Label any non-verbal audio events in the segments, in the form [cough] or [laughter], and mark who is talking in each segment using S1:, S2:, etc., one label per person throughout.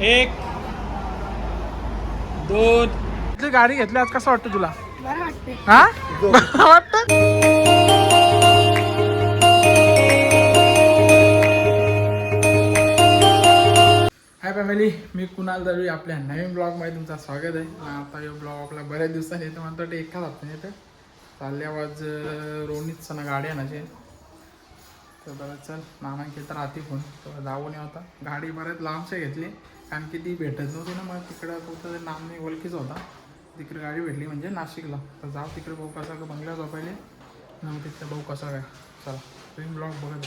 S1: एक दोन. तुझी गाडी घेतली आज कसं वाटतं तुला?
S2: बरं वाटते
S1: हा? वाटत? हाय फॅमिली मी कुणाल दळवी आपल्या नवीन ब्लॉगमध्ये तुमचं स्वागत आहे. आणि आता यो ब्लॉग आपला बऱ्याच दिवसांनी येतो म्हणतो ते एकाच हप्त्याने येतं. चालले आवाज रोनीत सणा गाडी आणायची तर बरं चल नाना तर राहते फोन तर जाऊन आता. गाडी बऱ्याच लांबच्या घेतली कारण की ती भेटत नव्हती ना मग तिकडं कुठं नामने ओळखीच होता. तिकडे गाडी भेटली म्हणजे नाशिकला. तर जाऊ तिकडे भाऊ कसा का बंगला झोपायले. मग तिकडे भाऊ कसा काय चला. तुम्ही ब्लॉग बघत.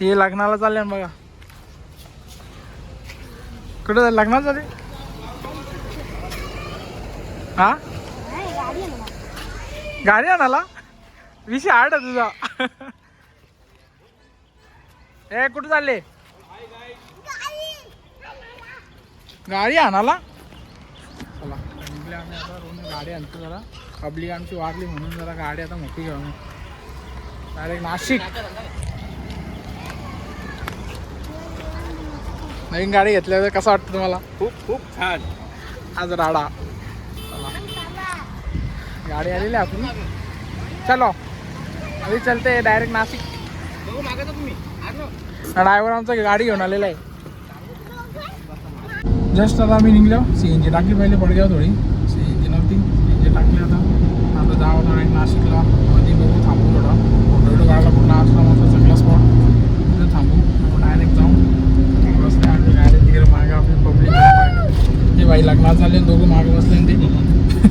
S1: हे लग्नाला चालले ना बघा. कुठं? लग्नाला चालले? हा?
S2: गाडी
S1: आणाला विषय आड आहे तुझा. ए कुठं चालले? गाडी आणाला चला निघले आम्ही आता रोज गाडी आणतो जरा. पब्लिक आमची वाढली म्हणून जरा गाडी आता मोठी घेऊन. डायरेक्ट नाशिक. नवीन गाडी घेतल्यावर कसं वाटतं तुम्हाला?
S3: खूप खूप छान.
S1: आज राडा. चला. गाडी आलेली आपली. चलो. आम्ही चलते डायरेक्ट नाशिक. ड्रायव्हर आमचा गाडी घेऊन आलेला आहे. जस्ट आता आम्ही निघलो. सी एन जी टाकली पहिले पडग्यावर थोडी. सी एन जी नव्हती. सी एन जी टाकली आता. आता जावं डायरेक्ट नाशिकला. मध्ये बघू थांबू थोडा. फोटो व्हिडिओ काढला पूर्ण असला मोठा चांगला स्पॉट तिथे थांबू. डायरेक्ट जाऊ. बसले आम्ही गाडी तिकडे मागे आपली पब्लिक ते बाई लग्नात झाले दोघं मागे बसले ते.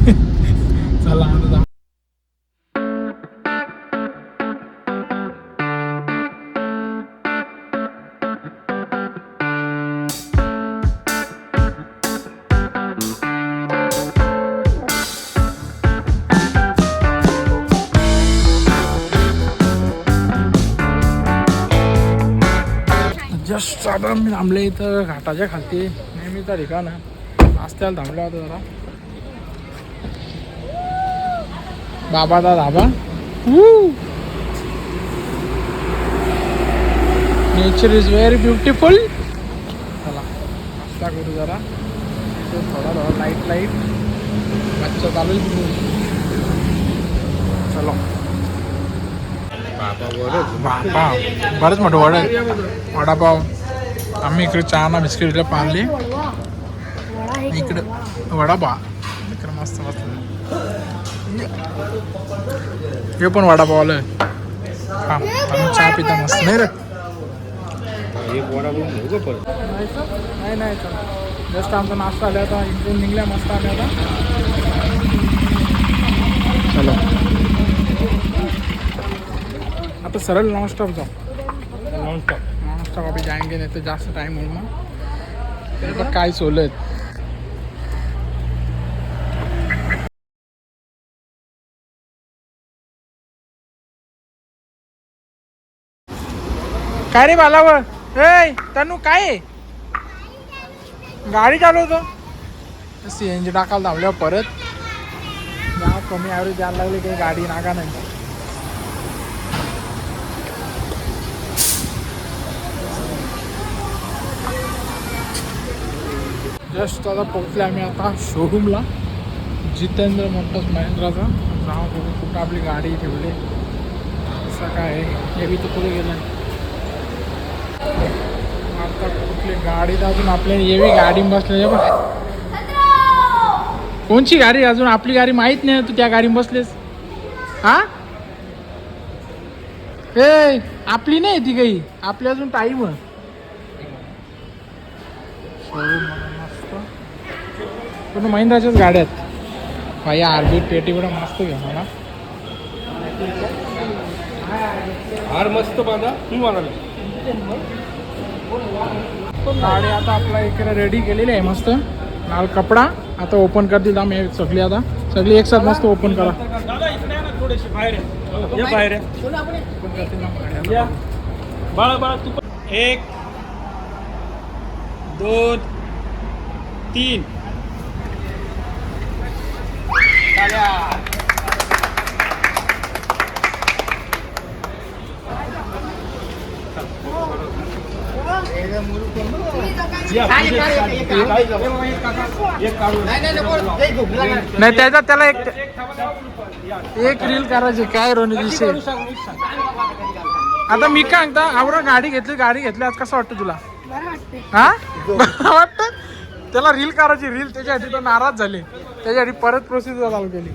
S1: [laughs] चला आता साधारण मी थांबले इथं घाटाच्या खालती. नेहमीचा ठिकाण आहे. त्याला थांबला होता जरा. बाबाचा dhaba. Nature is very beautiful चला नाश्ता करू जरा. थोडा थोडा लाइट लाइट मच्छर चालू आहे. चलो. बाबा बरंच मोठं वडा वडापाव. आम्ही इकडे चहा ना बिस्किट पाळले.
S2: वडा
S1: इकडे वडापाव. इकडे मस्त मस्त. हे पण वडापाव आलं हा आम्ही चहा पिता मस्त. नाही रे.
S3: एक का
S1: नाही नाही जस्ट आमचा नाश्ता आला आता इकडून निघल्या मस्त आल्या होता चलो आता सरळ नॉनस्टॉप जाऊ.
S3: नॉनस्टॉप
S1: नॉनस्टॉप अभी जाएंगे नहीं तो जास्त टाइम होईल मग. तर काय सोलत. काय रे बालावर ए तनु काय? गाडी चालवतो. सी एन जी टाकायला धावल्यावर परत. जा कमी ॲव्हरेज द्यायला लागले काही गाडी नाका नाही. जस्ट आता पोहोचले आम्ही आता शोरूमला. जितेंद्र मोटर्स महिंद्राचा. जाऊ बघू कुठं आपली गाडी ठेवली. असं काय आहे. हे बी तर कुठे गेलं आता कुठली गाडी तर अजून आपल्याला येवी गाडी बसले बघ. कोणची गाडी? अजून आपली गाडी माहीत नाही तू त्या गाडी बसलेस. हा? ए आपली नाही ती काही. आपली अजून टाईम शोरूम पण महिंद्राच्याच गाड्या आहेत भाई आरबीट पेटी पण मस्त घ्या मला
S3: हार मस्त बांधा. तू म्हणाल
S1: गाडी आता आपला इकडे रेडी केलेली आहे मस्त. लाल कपडा. आता ओपन करतील आम्ही सगळी आता. सगळी एक साथ मस्त ओपन करा.
S3: बाहेर. बाळा बाळा तू
S1: एक दोन तीन. नाही त्याच्यात त्याला एक एक रील करायची काय रोनी दिवशी आता मी काय सांगता आवरा गाडी घेतली गाडी घेतली आज कसं वाटतं तुला? हा? [laughs] वाटतं? त्याला रील करायची रील त्याच्यासाठी तो नाराज झाले. त्याच्यासाठी परत प्रोसिजर चालू केली.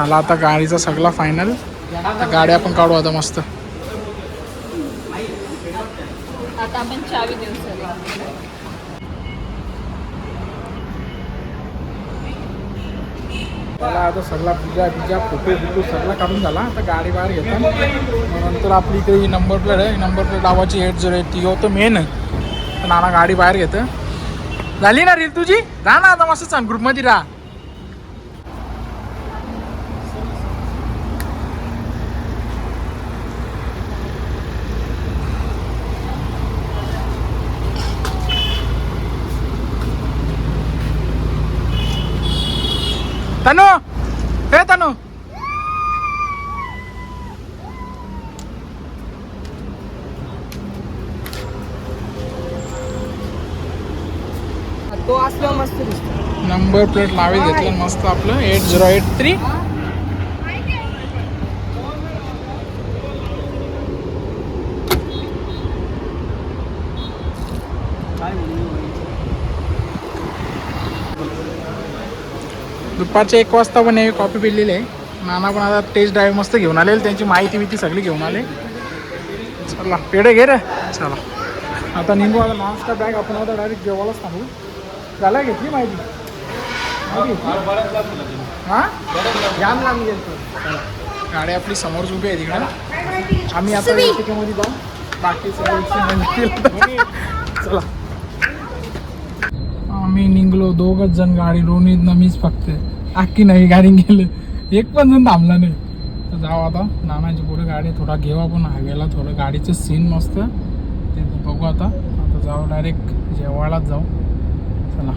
S1: आला आता गाडीचा सगळा फायनल गाडी आपण काढू आता मस्त.
S4: आता आपण चावी देऊ सर
S1: मला आता सगळा पूजा बिजा फोटो बिटो सगळा काढून झाला. आता गाडी बाहेर घेतो. नंतर आपली इकडे ही नंबर प्लेट आहे. नंबर प्लेट लावायची एट झिरो एट ती होतं मेन तर नाना गाडी बाहेर घेतं. झाली ना रील तुझी? जा ना आता मस्त सांग ग्रुपमध्ये राहा. तनु! हे तनु!
S4: असल्यावर मस्त दिसतो.
S1: नंबर प्लेट लावी घेतलं मस्त आपलं. Eight zero eight three. दुपारच्या एक वाजता पण हे कॉफी पिलेली आहे. नाना पण आता टेस्ट ड्राईव्ह मस्त घेऊन आले त्यांची माहिती बिती सगळी घेऊन आले. चला पेढे घे रे. चला. आता निघू आता नॉनस्टॉप बॅग आपण आता डायरेक्ट जेवायलाच थांबू. झाला घेतली माहिती? हा जाम लांब गेलतो. गाडी आपली समोर उभी आहे तिकडे. आम्ही आता त्याच्यामध्ये जाऊ. बाकी सगळे चला. आम्ही निघलो. दोघच जण गाडी रोनीत मीच फक्त. अख्खी नाही गाडी गेलं. एक पण जण थांबला नाही. तर जाऊ आता. नानाची पुढे गाडी थोडा घेऊ आपण हायवेला थोडं गाडीचं सीन मस्त. ते बघू आता. आता जाऊ डायरेक्ट जेवायलाच जाऊ. चला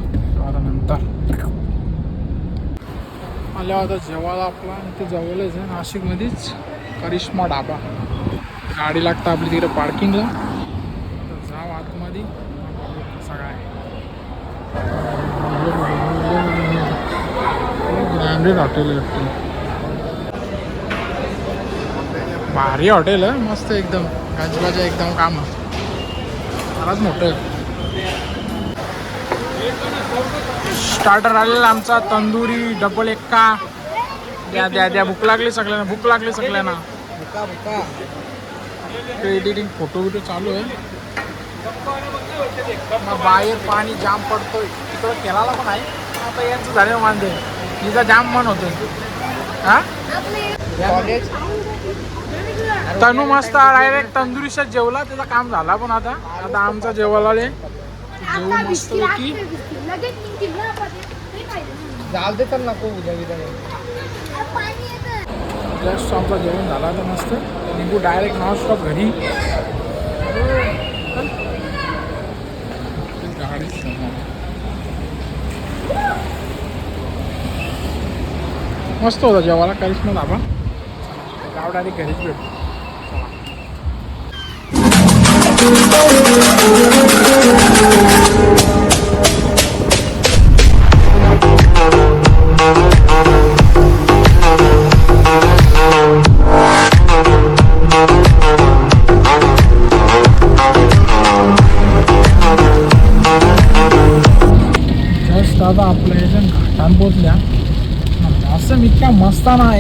S1: आता नंतर आल्या आता जेवायला आपला इथे जवळच आहे नाशिकमध्येच करिश्मा ढाबा. गाडी लागतं आपली तिकडे पार्किंगला तर जाव आतमध्ये. सगळा आहे ब्रँडेड हॉटेल आहे. भारी हॉटेल आहे मस्त एकदम. गाजबाजा एकदम काम. खरंच मोठं आहे. स्टार्टर आलेला आमचा तंदुरी डबल एक्का. द्या द्या द्या. भूक लागली सगळ्यांना भूक लागली सगळ्यांना. एडिटिंग फोटो बिटो चालू आहे. बाहेर पाणी जाम पडतोय. तिकडं केराला पण आहे. आता यांचं झालं मानते तिचा जाम मन होतोय. हा? तनू मस्त डायरेक्ट तंदुरीशात जेवला त्याचं काम झाला पण आता. आता आमचा जेवायला
S2: आता
S1: मस्त की
S2: ना
S5: दे तर नको उद्या
S2: येतं.
S1: जस्ट आमचा जेवण झाला आता मस्त. निघू डायरेक्ट नॉनस्टॉप घरी. गाडी मस्त होता जेवायला करिश्मा धाबा गाव डायरेक्ट घरीच भेटतो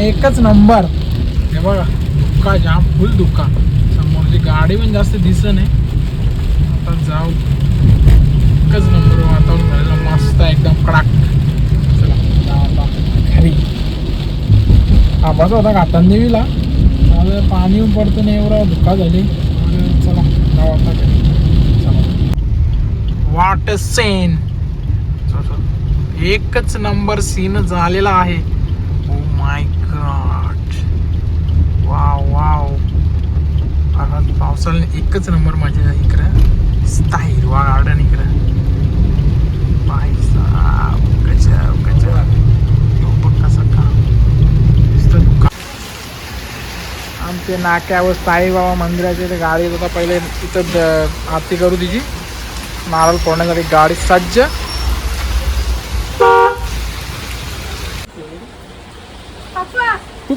S1: एकच नंबर. हे बघा धुक्का जाम फुल धुक्का समोरची गाडी पण जास्त दिसत नाही. आता जाऊ. एकच नंबर वातावरण झालेलं मस्त एकदम कडाक. चला होता घातान देवीला पाणी पडतं नाही एवढा धुका झाली. चला जाऊ वाट सेन एकच नंबर सीन झालेला आहे. माय गॉड वाव वाव परत पावसाळ्याने एकच नंबर मजा इकडं. दिसता हिरवा गार्डन इकडं. पायसा साहब गजब कसं नुसतं दुकान आमचे नाक्यावर साईबाबा मंदिराचे ते गाडी होता. पहिले तिथं द- आरती करू तिची नारळ फोडण्यासाठी गाडी सज्ज.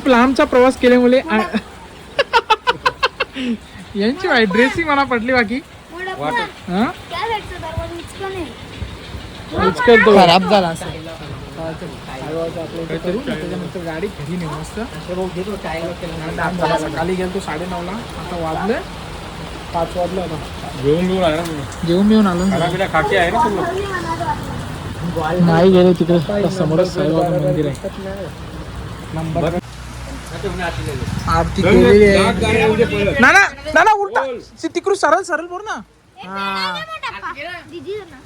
S1: खूप लांबचा प्रवास केल्यामुळे यांची बाई ड्रेसिंग मला पटली बाकी. हा? उचकत खराब झाला त्याच्यानंतर गाडी घरी नेऊ मस्त. आता सकाळी गेलो साडे नऊला आता वाजले पाच वाजले आता.
S3: घेऊन घेऊन आहे ना तुम्ही
S1: जेवून बिवून आलो ना.
S3: खाना खाकी आहे ना सगळं
S2: ठरली म्हणालो
S1: नाही गेलो तिकडे समोरच साईबाबा मंदिर आहे. नंबर आरती केलेली आहे. ना ना ना ना उलटा. ती तिकडून सरळ सरळ बोल ना. हा
S2: दीदी ना.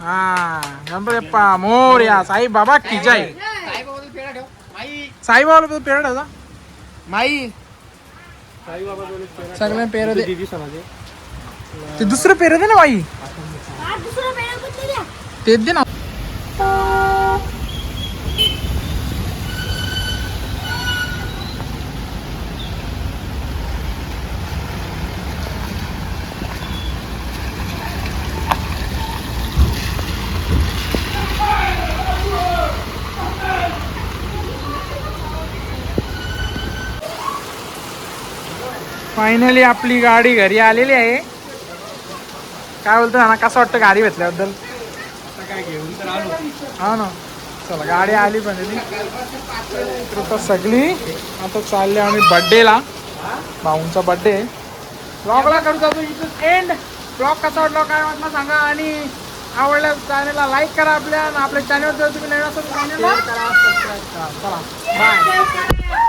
S1: हा गणपती बाप्पा मोर्या साई बाबा की जय. साई बाबा पेरड होता. माई. सगळ्या पेर दे. ते दुसरं पेर दे ना बाई. तेच दे ना. फायनली आपली गाडी घरी आलेली आहे. काय बोलतो ना कसं वाटतं गाडी भेटल्याबद्दल?
S3: काय घेऊन तर आलो
S1: हा ना. चला गाडी आली पण आता सगळी. आता चालले आम्ही बड्डेला भाऊंचा बड्डे ब्लॉगला करू जातो इथं एंड ब्लॉग कसा वाटला काय वाटला सांगा. आणि आवडल्या चॅनलला लाईक करा आपल्या. आणि आपल्या चॅनलवर जर तुम्ही नवीन असाल चॅनलला चला बाय